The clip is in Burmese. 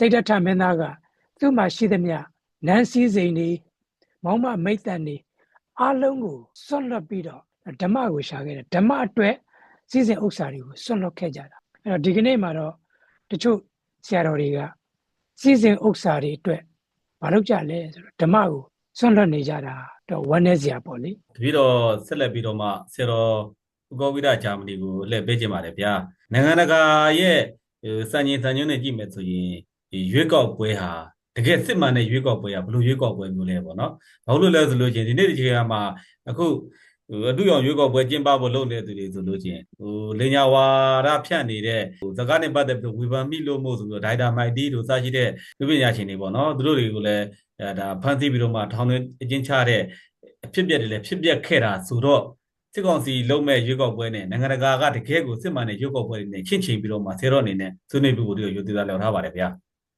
တိတ်တထမင်းသားကသူ့မှာရှိသမျှနန်းစည်းစိမ်တွေမောင်မမိတ်တန်တွေအားလုံးကိုဆွတ်လွတ်ပြီးတော့ဓမ္မကိုရှာခဲ့တယ်ဓမ္မအတွက်စည်းစိမ်ဥစ္စာတွေကိုဆွတ်လွတ်ခဲ့ကြတာအဲ့တော့ဒီကနေ့မှာတော့တချို့ဆရာတော်တွေကစည်းစိမ်ဥစ္စာတွေအတွက်မလုပ်ကြလဲဆိုတော့ဓမ္မကိုဆွတ်လွတ်နေကြတာတော့ဝမ်းနေစရာပေါ့လေတပည့်တော်ဆက်လက်ပြီးတော့မှဆရာတော်ဥကောဝိဒဂျာမနီကိုလှည့်ပေးခြင်းပါတယ်ဗျာနိုင်ငံတကာရဲ့ဟိုစံချိန်စံညွှန်းနဲ့ကြည့်မယ်ဆိုရင်ဒီ ရွေးကောက်ပွဲဟာတကယ်စစ်မှန်တဲ့ရွေးကောက်ပွဲကဘယ်လိုရွေးကောက်ပွဲမျိုးလဲပေါ့နော်ဘာလို့လဲဆိုလို့ချင်းဒီနေ့ဒီချိန်မှာအခုဟိုအတူရောင်ရွေးကောက်ပွဲကျင်းပဖို့လုပ်နေတဲ့သူတွေဆိုလို့ချင်းဟိုလေညာဝါဒဖြန့်နေတဲ့ဟိုဇကာနဲ့ပတ်သက်ပြီးဝေဖန်မိလို့မို့ဆိုပြီးတော့ဒိုက်တာမိုက်တီတို့စရှိတဲ့လူပညာရှင်တွေပေါ့နော်သူတို့တွေကိုလည်းအဲဒါဖန်ဆီးပြီးတော့မှထောင်ထဲအကျဉ်းချတဲ့အဖြစ်ပြက်တွေလည်းဖြစ်ပြက်ခဲ့တာဆိုတော့စစ်ကောင်စီလုံးမဲ့ရွေးကောက်ပွဲနဲ့နိုင်ငံတကာကတကယ်ကိုစစ်မှန်တဲ့ရွေးကောက်ပွဲတွေနဲ့ချင့်ချိန်ပြီးတော့မှဆဲတော့အနေနဲ့ဆွေးနွေးပြီးကိုတို့ရွေးသေးတာလောက်ထားပါတယ်ဗျာ